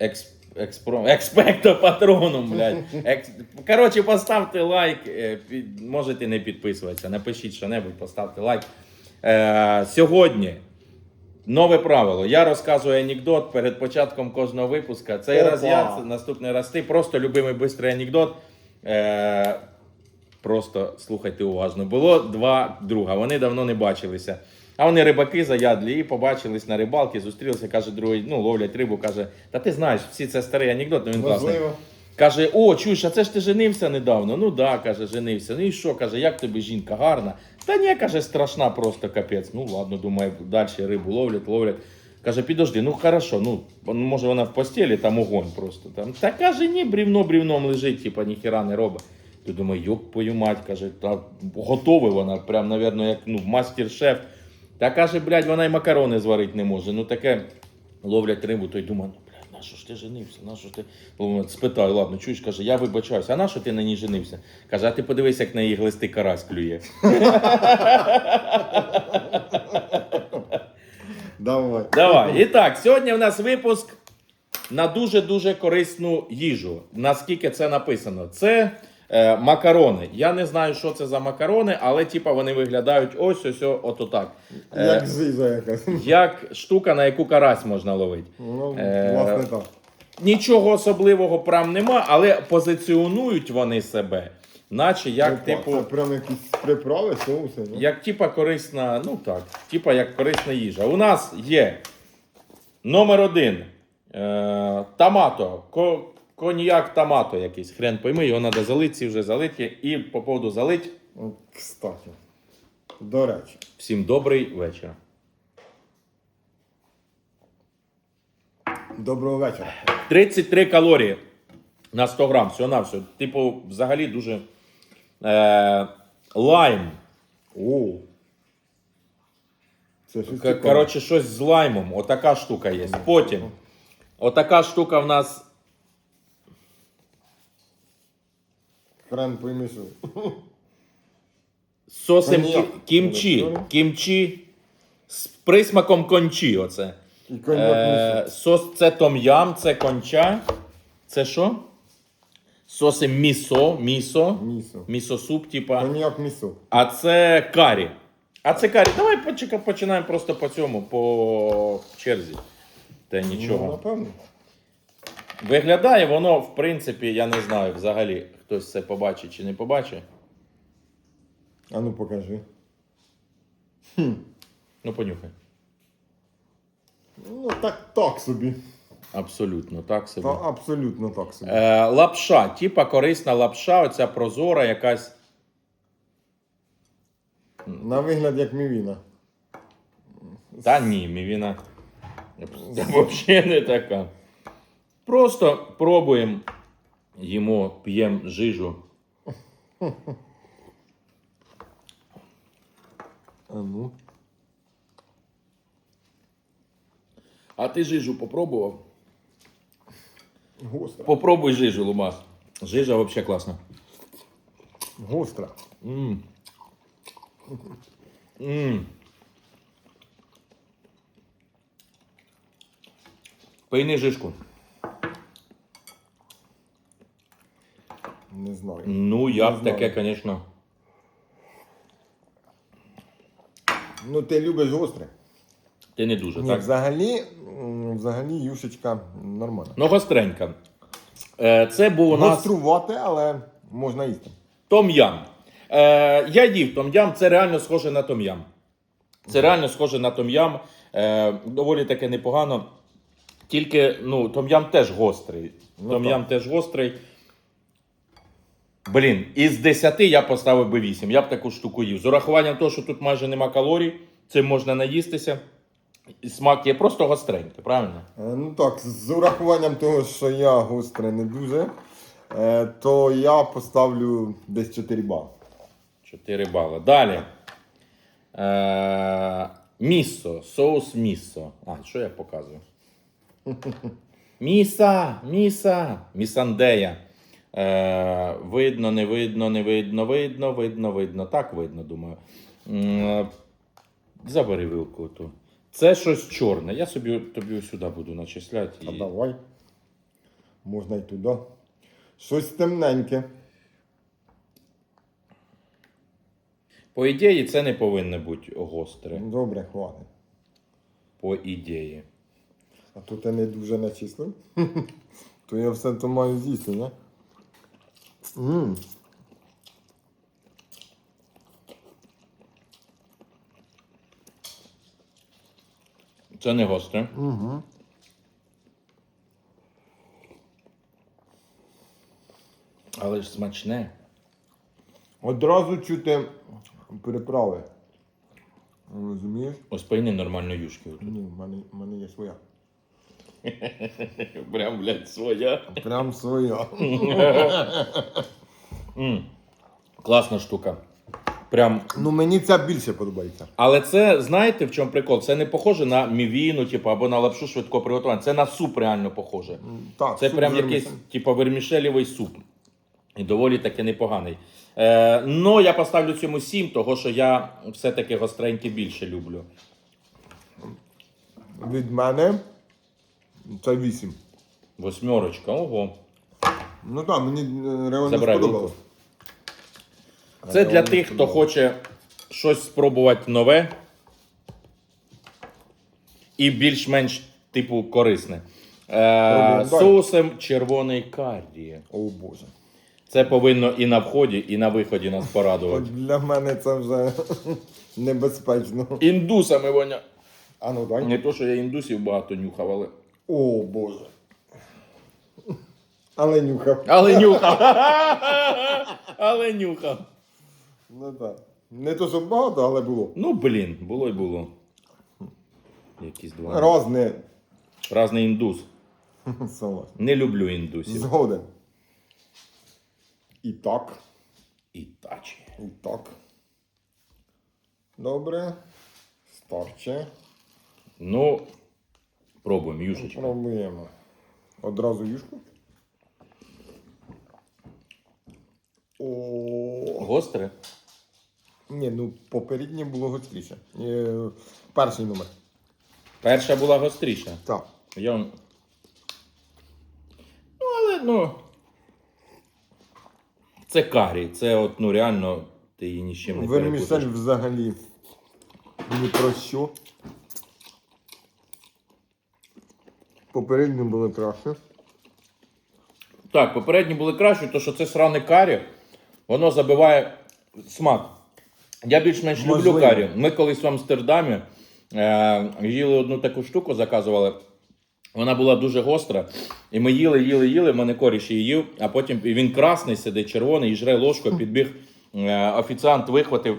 Екс, експро, експекто патроном, блядь. Екс, коротше, поставте лайк. е, під- можете не підписуватися. Напишіть що-небудь, поставте лайк. Е, сьогодні нове правило. Я розказую анекдот перед початком кожного випуска. Цей Опа. раз я, це наступний раз ти. Просто любимий бистрий анекдот. Е, Просто слухайте уважно. Було два друга, вони давно не бачилися. А вони рибаки заядлі і побачились на рибалці, зустрілися, каже, другий, ну, ловлять рибу, каже, та ти знаєш, всі це старий анекдот, ну він класний. Каже, о, чуєш, а це ж ти женився недавно. Ну да, каже, женився. Ну і що, каже, як тобі жінка гарна? Та ні, каже, страшна просто капець. Ну ладно, думаю, далі рибу ловлять, ловлять. Каже, підожди, ну хорошо, ну може вона в постелі, там огонь просто. Там. Та каже, ні, брівно брівном лежить, типа ніхіра не робить. Ти думаю, йоп твою мать, каже, та готова вона, прям, навірно, як ну, мастер-шеф. Та каже, блядь, вона й макарони зварити не може. Ну таке ловлять рибу, той думає, ну блядь, на що ж ти женився? На що ж ти? Ну, Спитаю, ладно, чуєш, каже, я вибачаюся, а на що ти на ній женився? Каже, а ти подивись, як на її глисти карась клює. Давай. Давай. І так, сьогодні в нас випуск на дуже-дуже корисну їжу. Наскільки це написано? Це е, макарони. Я не знаю, що це за макарони, але типа вони виглядають ось ось ось ото так. Е, Як жиза якась. як штука, на яку карась можна ловити. Ну, Е, власне так. Нічого особливого прям нема, але позиціонують вони себе, наче як, Опа, типу, Це прям якісь приправи, соуси. ну. як типа корисна, ну так, типа як корисна їжа. У нас є номер один е, томато, ко, коньяк томато якийсь. Хрен пойми, його треба залити, ці вже залиті. І по поводу залить. О, Кстати. До речі. Всім добрий вечір. Доброго вечора. 33 калорії на 100 грам, всього на все. Типу, взагалі дуже е, лайм. О. Це щось цікаве. Коротше, щось з лаймом. Отака штука є. Потім. Отака штука в нас Пойми, що. з сосом Коньяк. кі- кімчі. Кімчі з присмаком кончі. Оце. І коньяк Е, сос це том'ям, це конча. Це що? Соси місо, місо. Місо. Місо-суп, типа. Коньяк місо. А це карі. А це карі. Давай почека- починаємо просто по цьому, по черзі. Та Ну, нічого. напевно. Виглядає воно, в принципі, я не знаю взагалі, хтось це побачить чи не побачить. А ну покажи. Ну, понюхай. Ну так, так собі. Абсолютно, так собі. Та абсолютно так собі. Е, лапша, типа корисна лапша, оця прозора якась. На вигляд як мівіна. Та ні, мівіна. Взагалі не така. Просто пробуємо, їмо, п'ємо жижу. А ну. А ти жижу попробував? Гостра. Попробуй жижу, Лумас. Жижа взагалі класна. Гостра. М. М. Пийни жишку. Не знаю. Ну, я Не б знаю. таке, звісно. Ну ти любиш гостре. Ти не дуже, Ні, так? взагалі, м, взагалі юшечка нормальна. Ну, гостренька. Е, Це був у нас Гострувате, але можна їсти. том-ям. Е, я їв том-ям, це реально схоже на том-ям. Це реально схоже на том-ям. Е, доволі таке непогано. Тільки, ну, том-ям теж гострий. Ну, том-ям теж гострий. Блін, із 10 я поставив би 8. Я б таку штуку їв. З урахуванням того, що тут майже нема калорій, цим можна наїстися. І смак є просто гостренький, правильно? Е, Ну так, з урахуванням того, що я гостре не дуже, е, то я поставлю десь 4 бали. 4 бали. Далі. Е, міссо, соус міссо. А, що я показую? Міса, міса, місандея. Е, видно, не видно, не видно, видно, видно, видно. Так видно, думаю. Е, Забери вилку ту. Це щось чорне. Я собі тобі сюди буду начисляти. А І... давай. Можна й туди. Щось темненьке. По ідеї, це не повинно бути гостре. Добре, хватить. По ідеї. А тут я не дуже начислив. То я все то маю з'їсти, не? Мм. Це не гостре. Угу. Але ж смачне. Одразу чути переправи. Розумієш? Ось пойни нормально юшки. отут. Ні, в мене, в мене є своя. Прям, блядь, своя. Прям своя. М. Класна штука. Прям. Ну мені ця більше подобається. Але це, знаєте, в чому прикол? Це не похоже на мівіну, типу, або на лапшу швидкого приготування. Це на суп реально похоже. М, Так, Це суп прям вермішель. якийсь, типу, вермішелєвий суп. І доволі таки непоганий. Е, ну, я поставлю цьому 7, того що я все-таки гостреньке більше люблю. Від мене це 8. Восьмерочка, ого. Ну так, мені е, реально Забирай сподобалось. Це для тих, хто хоче щось спробувати нове і більш-менш, типу, корисне. Е, далі. соусом червоний каррі. О Боже. Це повинно і на вході, і на виході нас порадувати. для мене це вже небезпечно. Індусами воня. А ну дай. Не то, що я індусів багато нюхав, але. О Боже. Але нюхав. Але нюхав. але нюхав. Ну так. Не то, що багато, але було. Ну, блін, було й було. Якісь два. Разне. Разний індус. Согласен. Не люблю індусів. Згоден. І так. І тачі. І так. Добре. Старче. Ну, пробуємо, юшечка. Пробуємо. Одразу юшку. О. Гостре? Ні, ну попереднє було гостріше. Е, перший номер. Перша була гостріша. Так. Я... вам- Ну, але ну. Це карі. Це от, ну реально, ти її ні з чим не Вермішель перепутаєш. взагалі ні про що. Попередньо було краще. Так, попередні були кращі, то що це сране карі, воно забиває смак. Я більш-менш люблю карі. Ми колись в Амстердамі е, їли одну таку штуку, заказували. Вона була дуже гостра. І ми їли, їли, їли. в мене коріш її їв, а потім і він красний сидить, червоний, і жре ложкою, підбіг е, офіціант, вихватив,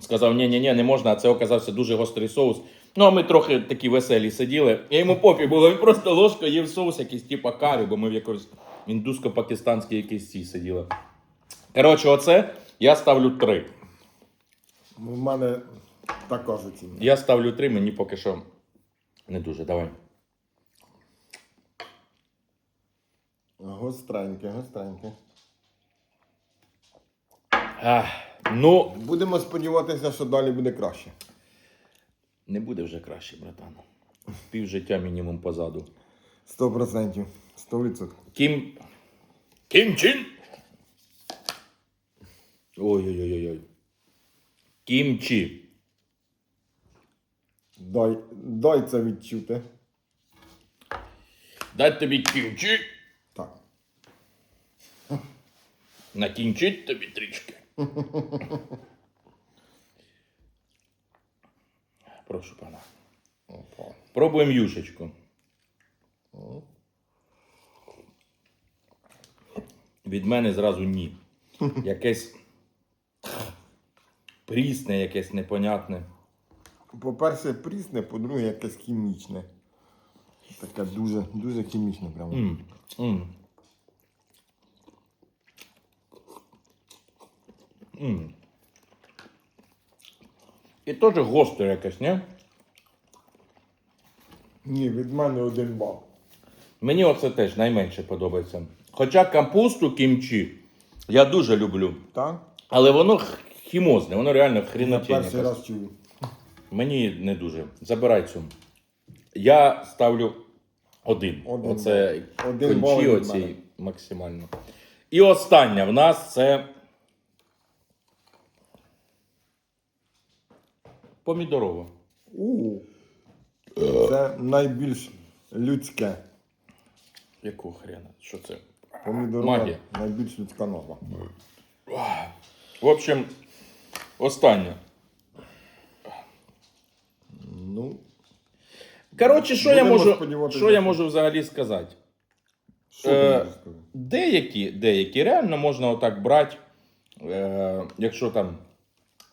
сказав: ні, ні, ні, не можна, а це оказався дуже гострий соус. Ну, а ми трохи такі веселі сиділи. Я йому попі було, він просто ложкою їв соус, якийсь типа карі, бо ми в якось індусько-пакистанській якійсь цій сиділи. Коротше, оце я ставлю три. У мене така ж оцінка. Я ставлю три, мені поки що не дуже. Давай. Гостреньке, гостреньке. Ах, ну, Будемо сподіватися, що далі буде краще. Не буде вже краще, братан. Пів життя мінімум позаду. Сто процентів. Сто відсотків. Кім. Кім Чин. Ой-ой-ой-ой. Кімчі. Дай, дай це відчути. Дать тобі кімчі. Так. Накінчить тобі трішки. Прошу пана. Опа. Пробуємо юшечку. Від мене зразу ні. Якесь прісне, якесь непонятне. По-перше, прісне, по-друге, якесь хімічне. Таке дуже, дуже хімічне прямо. М, м. М. І теж гостре якесь, ні? Ні, від мене один бал. Мені оце теж найменше подобається. Хоча капусту кімчі я дуже люблю. Так? Але воно хімозне, воно реально Я перший раз чую. Мені не дуже. Забирай цю. Я ставлю Один. Один Оце. Один бал кончі від оці мене. максимально. І остання в нас це. Помідорова. У. Це найбільш людське. Якого хрена? Що це? Помідорова Магія. найбільш людська назва. В общем, останнє. Ну, Коротше, що я Будемо можу, сподіватися, що я що- можу взагалі сказати? що ти Е, можеш сказати? Деякі, деякі реально можна отак брати, е, якщо там.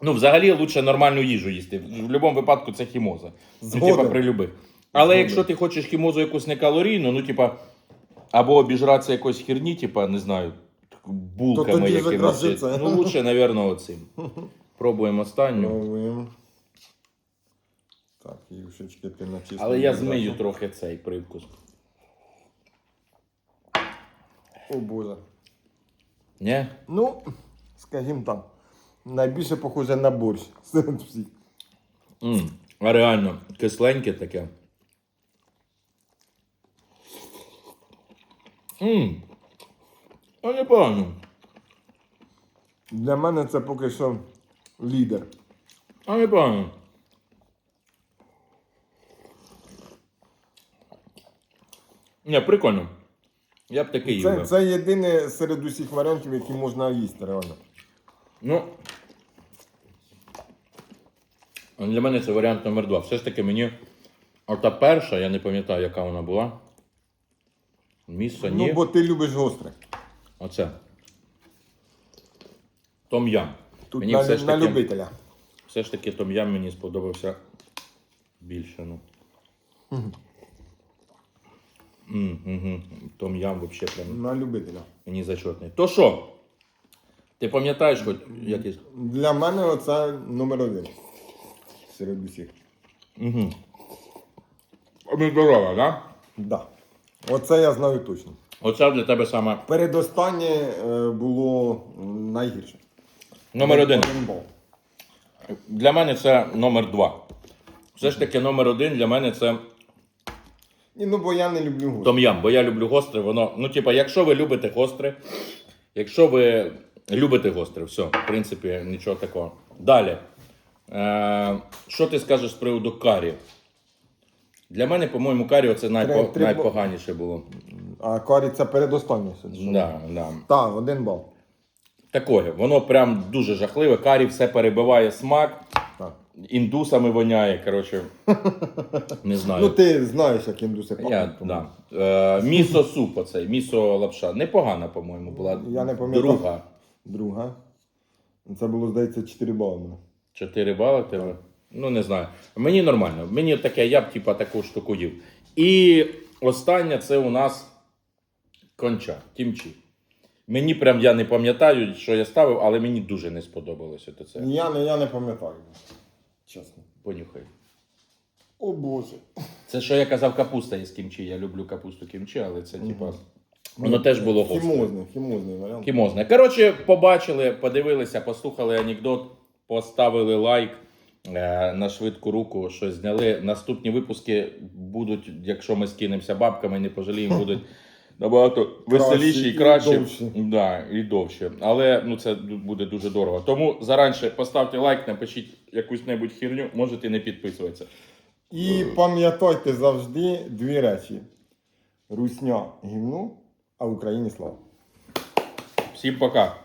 Ну, взагалі лучше нормальну їжу їсти. В будь-якому випадку це хімоза. Ну, Згоден. типа при любих. Але Згоден. якщо ти хочеш хімозу якусь некалорійну, ну, типа, або обіжратися якоїсь херні, типа, не знаю, булками То тоді якимись. закраси це. Ну, лучше, напевно, оцим. Пробуємо останню. Пробуємо. Так, юшечки ти начистив. Але я змию трохи цей привкус. О Боже. Ні? Ну, скажімо так, найбільше похоже на борщ серед всіх. м А реально, кисленьке таке. Мм. А непогано. Для мене це поки що лідер. А непогано. Ні, прикольно. Я б таке їв. Це, би. це єдине серед усіх варіантів, які можна їсти, реально. Ну. Для мене це варіант номер два. Все ж таки мені. Ота перша, я не пам'ятаю, яка вона була. Місо, ні. Ну, бо ти любиш гостре. Оце. Том-ям. Тут Мені на, все ж на любителя. Все ж таки том-ям мені сподобався більше. Ну. Мгм. Том-ям взагалі прям На любителя. мені зачетний. То що? Ти пам'ятаєш хоч якийсь? Для мене оце номер один. Серед усіх. Угу. Помідорова, да? Да. Оце я знаю точно. Оце для тебе саме Передостаннє е, було найгірше. номер один. бал. Для мене це номер два. Все ж таки, номер один для мене це Ні, ну бо я не люблю гостре. Том-ям, бо я люблю гостре, воно. Ну, типа, якщо ви любите гостре, якщо ви любите гостре, все, в принципі, нічого такого. Далі. Е, що ти скажеш з приводу карі? Для мене, по-моєму, карі це найпо... Три- три найпоганіше було. А карі це передостаннє. сьогодні. Да, да. Так, один бал. Такое, воно прям дуже жахливе. Карі все перебиває смак, Так. індусами воняє. Коротше, не знаю. Ну ти знаєш, як індуси Я, пахнуть, да. е, місо суп оцей, місо лапша. Непогана, по-моєму, була. Я не пам'ятаю. Друга. Друга. Це було, здається, 4 бали. мене. 4 бали в тебе. Ну, не знаю. Мені нормально. Мені таке, я б типа таку штуку їв. І остання це у нас конча, кімчі. Мені прям я не пам'ятаю, що я ставив, але мені дуже не сподобалося то це. Я не, я не пам'ятаю. Чесно. Понюхай. О Боже. Це що я казав, капуста із кімчі. Я люблю капусту кімчі, але це типа. Воно теж було гостре. Хімозний, хімозний варіант. Кімозне. Коротше, побачили, подивилися, послухали анекдот, поставили лайк е, на швидку руку, що зняли. Наступні випуски будуть, якщо ми скинемося бабками, не пожаліємо, будуть набагато веселіші і довші. Да, і довше. Але ну, це буде дуже дорого. Тому заранше поставте лайк, напишіть якусь небудь херню, можете не підписуватися. І пам'ятайте завжди дві речі: Русня гімну, а Україні слава. Всім пока!